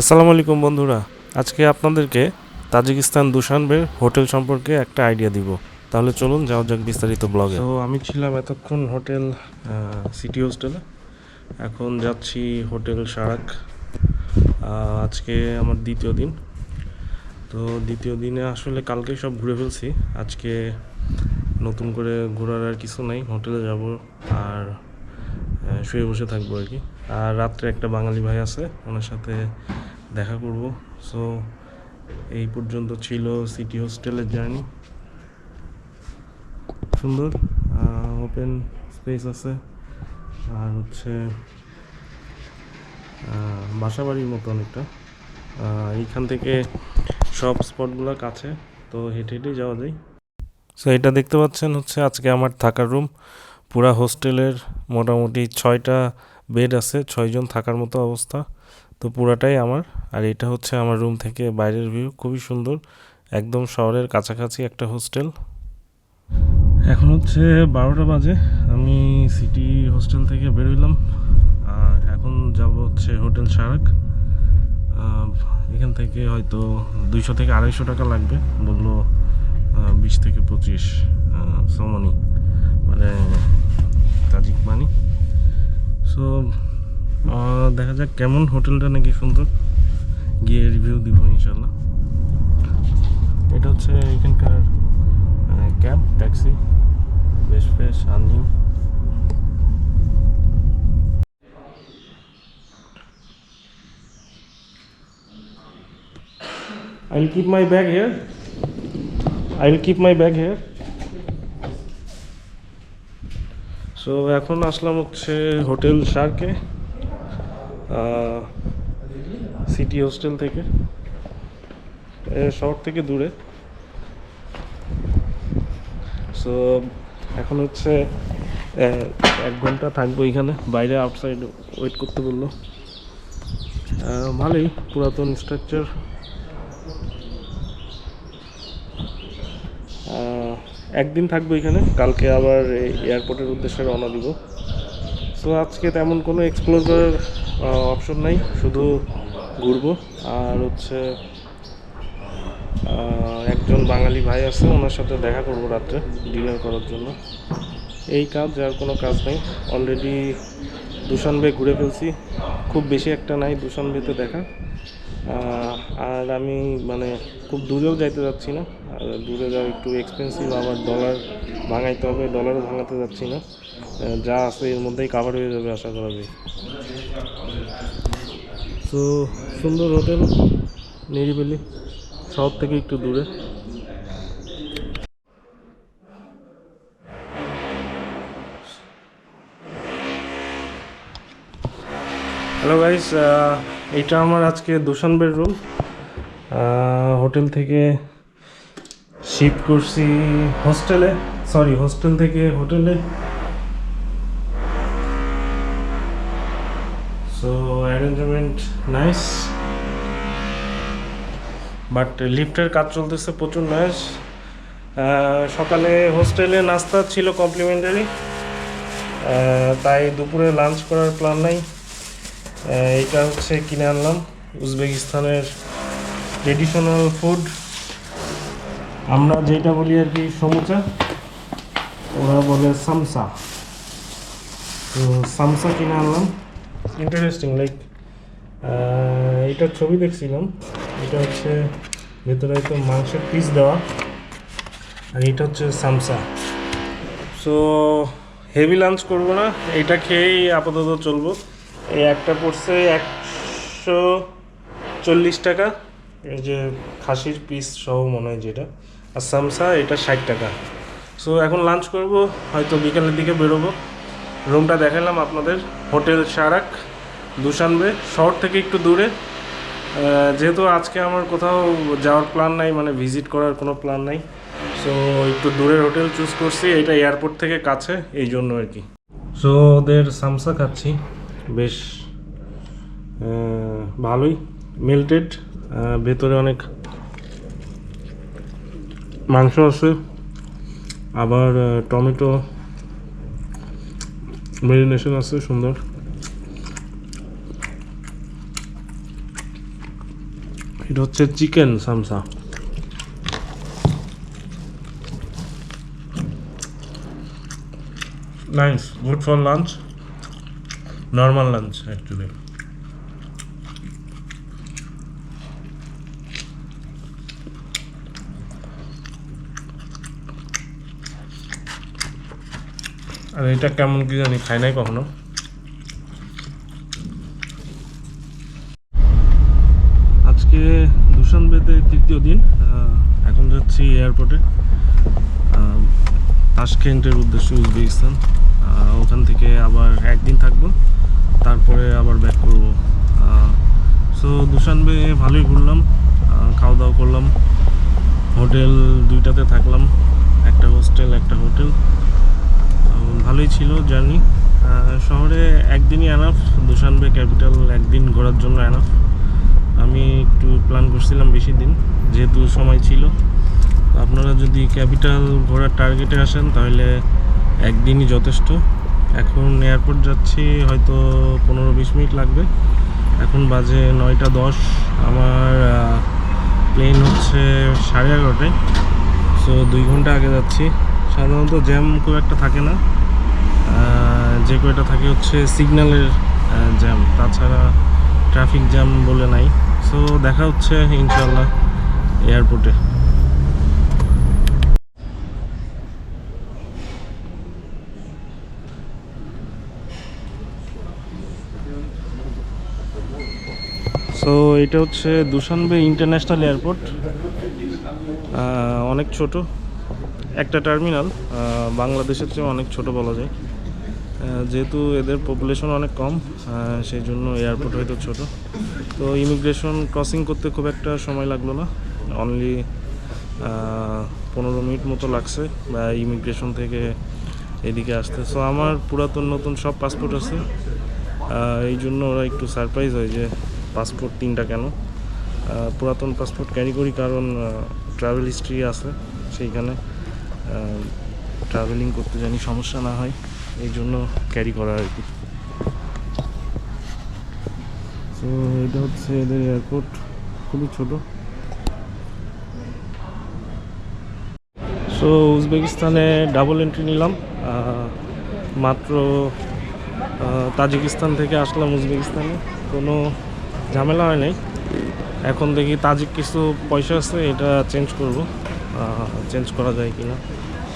আসসালামু আলাইকুম বন্ধুরা। আজকে আপনাদেরকে তাজিকিস্তান দুশানবের হোটেল সম্পর্কে একটা আইডিয়া দিব। তাহলে চলুন যাওয়া যাক বিস্তারিত ব্লগে। তো আমি ছিলাম এতক্ষণ হোটেল সিটি হোস্টেলে এখন যাচ্ছি হোটেল সারাক। আজকে আমার দ্বিতীয় দিন। তো দ্বিতীয় দিনে আসলে কালকে সব ঘুরে ফেলছি। আজকে নতুন করে ঘোরার আর কিছু নাই, হোটেলে যাব আর শুয়ে বসে থাকব আর কি। আর রাত্রে একটা বাঙালি ভাই আছে, ওনার সাথে দেখা করব। সো এই পর্যন্ত ছিল সিটি হোস্টেলের জার্নি। সুন্দর ওপেন স্পেস আছে। আর হচ্ছে আহ, বাসাবাড়ির মতো অনেকটা। এইখান থেকে সব স্পটগুলো কাছে। তো হেঁটে হেঁটেই যাওয়া যায়। সো এটা দেখতে পাচ্ছেন হচ্ছে আজকে আমার থাকার রুম। পুরা হোস্টেলের মোটামুটি ছয়টা বেড আছে ছয়জন থাকার মতো অবস্থা। তো পুরাটাই আমার। আর এটা হচ্ছে আমার রুম থেকে বাইরের ভিউ খুবই সুন্দর। একদম শহরের কাছাকাছি একটা হোস্টেল এখন হচ্ছে বারোটা বাজে, আমি সিটি হোস্টেল থেকে বেরোলাম আর এখন যাব হচ্ছে হোটেল সারাক এখান থেকে হয়তো দুইশো থেকে আড়াইশো টাকা লাগবে, বলল বিশ থেকে পঁচিশ সমানি মানে তাজিক মানি সো দেখা যাক কেমন হোটেলটা নাকি সুন্দর গিয়ে রিভিউ দিব ইনশাল্লাহ এটা হচ্ছে এখানকার ক্যাব ট্যাক্সি বেশ বেশ earning I'll keep my bag here. I'll keep my bag here. So এখন আসলাম হচ্ছে হোটেল শার্কে সিটি হোস্টেল থেকে। শহর থেকে দূরে। সো এখন হচ্ছে এক ঘণ্টা থাকব এখানে। বাইরে আউটসাইড ওয়েট করতে বলল। ভালোই পুরাতন স্ট্রাকচার একদিন থাকব এখানে। কালকে আবার এয়ারপোর্টের উদ্দেশ্যে রওনা দিব। সো আজকে তেমন কোনো এক্সপ্লোর করার অপশন নাই, শুধু ঘুরবো। আর হচ্ছে একজন বাঙালি ভাই আছে, ওনার সাথে দেখা করব রাত্রে ডিনার করার জন্য। এই কাজ, আর কোনো কাজ নেই। অলরেডি দুশানবে ঘুরে ফেলছি। খুব বেশি একটা নাই দুশানবেতে দেখা। আর আমি মানে খুব দূরেও যাইতে যাচ্ছি না। আর দূরে যাওয়া একটু এক্সপেন্সিভ আবার ডলার ভাঙাইতে হবে ডলারও ভাঙাতে যাচ্ছি না। যা আছে এর মধ্যেই কাভার হয়ে যাবে আশা করা যায়। তো সুন্দর হোটেল নিরিবিলি শহর থেকে একটু দূরে। হ্যালো গাইস এটা আমার আজকে দুশানবের রুম হোটেল থেকে শিফট করছি হোস্টেলে সরি, হোস্টেল থেকে হোটেলে। সো অ্যারেঞ্জমেন্ট নাইস বাট লিফটের কাজ চলতেছে প্রচুর নাইস সকালে হোস্টেলে নাস্তা ছিল কমপ্লিমেন্টারি তাই দুপুরে লাঞ্চ করার প্ল্যান নাই। এটা হচ্ছে কিনে আনলাম। উজবেকিস্তানের ট্রেডিশনাল ফুড আমরা যেটা বলি আর কি সমুচা। ওরা বলে সামসা। তো সামসা কিনে আনলাম। ইন্টারেস্টিং লাইক এটার ছবি দেখছিলাম। এটা হচ্ছে ভেতরে তো মাংসের পিস দেওয়া। আর এটা হচ্ছে সামসা। সো হেভি লাঞ্চ করব না। এটা খেয়েই আপাতত চলবো। এই একটা পড়ছে একশো চল্লিশ টাকা। এই যে খাসির পিস সহ মনে হয় যেটা। আর সামসা, এটা ষাট টাকা। সো এখন লাঞ্চ করব, হয়তো বিকেলের দিকে বেরোবো। রুমটা দেখালাম আপনাদের, হোটেল সারাক দুশানবে শহর থেকে একটু দূরে। যেহেতু আজকে আমার কোথাও যাওয়ার প্ল্যান নাই মানে ভিজিট করার কোনো প্ল্যান নাই। সো একটু দূরের হোটেল চুজ করছি, এটা এয়ারপোর্ট থেকে কাছে, এই জন্য আর কি। সো ওদের সামসা খাচ্ছি, বেশ ভালোই মেল্টেড ভেতরে অনেক মাংস আছে। আবার টমেটো মেরিনেশন আছে, সুন্দর। এটা হচ্ছে chicken samsa. Nice good for lunch normal lunch actually আর এটা কেমন কি জানি খাই নাই কখনো। আজকে দুশানবেতে তৃতীয় দিন এখন যাচ্ছি এয়ারপোর্টে আহ, তাশকেন্টের উদ্দেশ্যে উজবেকিস্তান। ওখান থেকে আবার একদিন থাকব তারপরে আবার ব্যাক করব। সো দুশানবে ভালোই ঘুরলাম খাওয়া দাওয়া করলাম। হোটেল দুইটাতে থাকলাম একটা হোস্টেল একটা হোটেল ভালোই ছিল জার্নি। শহরে একদিনই অ্যানাফ দুশানবে ক্যাপিটাল একদিন ঘোরার জন্য অ্যানাফ আমি একটু প্ল্যান করছিলাম বেশি দিন, যেহেতু সময় ছিল। আপনারা যদি ক্যাপিটাল ঘোরার টার্গেটে আসেন, তাহলে একদিনই যথেষ্ট। এখন এয়ারপোর্ট যাচ্ছি, হয়তো পনেরো বিশ মিনিট লাগবে। এখন বাজে নয়টা দশ। আমার প্লেন হচ্ছে সাড়ে এগারোটায়। সো দুই ঘণ্টা আগে যাচ্ছি। সাধারণত জ্যাম খুব একটা থাকে না। যে কয়টা থাকে হচ্ছে সিগন্যালের জ্যাম তাছাড়া ট্রাফিক জ্যাম বলে নাই। সো দেখা হচ্ছে ইনশাল্লাহ এয়ারপোর্টে সো এটা হচ্ছে দুশানবে ইন্টারন্যাশনাল এয়ারপোর্ট অনেক ছোট। একটা টার্মিনাল বাংলাদেশের চেয়ে অনেক ছোট বলা যায়। যেহেতু এদের পপুলেশন অনেক কম সেই জন্য এয়ারপোর্ট হয়তো ছোট। তো ইমিগ্রেশন ক্রসিং করতে খুব একটা সময় লাগল না। অনলি পনেরো মিনিট মতো লাগছে বা ইমিগ্রেশন থেকে এদিকে আসতে। সো আমার পুরাতন নতুন সব পাসপোর্ট আছে। এই জন্য ওরা একটু সারপ্রাইজ হয় যে পাসপোর্ট তিনটা কেন? পুরাতন পাসপোর্ট ক্যারি করি কারণ ট্রাভেল হিস্ট্রি আছে সেইখানে। ট্রাভেলিং করতে জানি সমস্যা না হয়। এই জন্য ক্যারি করা আর কি। তো এটা হচ্ছে এদের এয়ারপোর্ট খুবই ছোট। সো উজবেকিস্তানে ডাবল এন্ট্রি নিলাম। মাত্র তাজিকিস্তান থেকে আসলাম উজবেকিস্তানে। কোনো ঝামেলা হয় নাই। এখন দেখি তাজিক কিছু পয়সা আছে, এটা চেঞ্জ করব। চেঞ্জ করা যায় কি না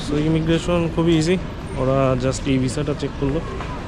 সো ইমিগ্রেশন খুবই ইজি ওরা জাস্ট এই ভিসাটা চেক করল।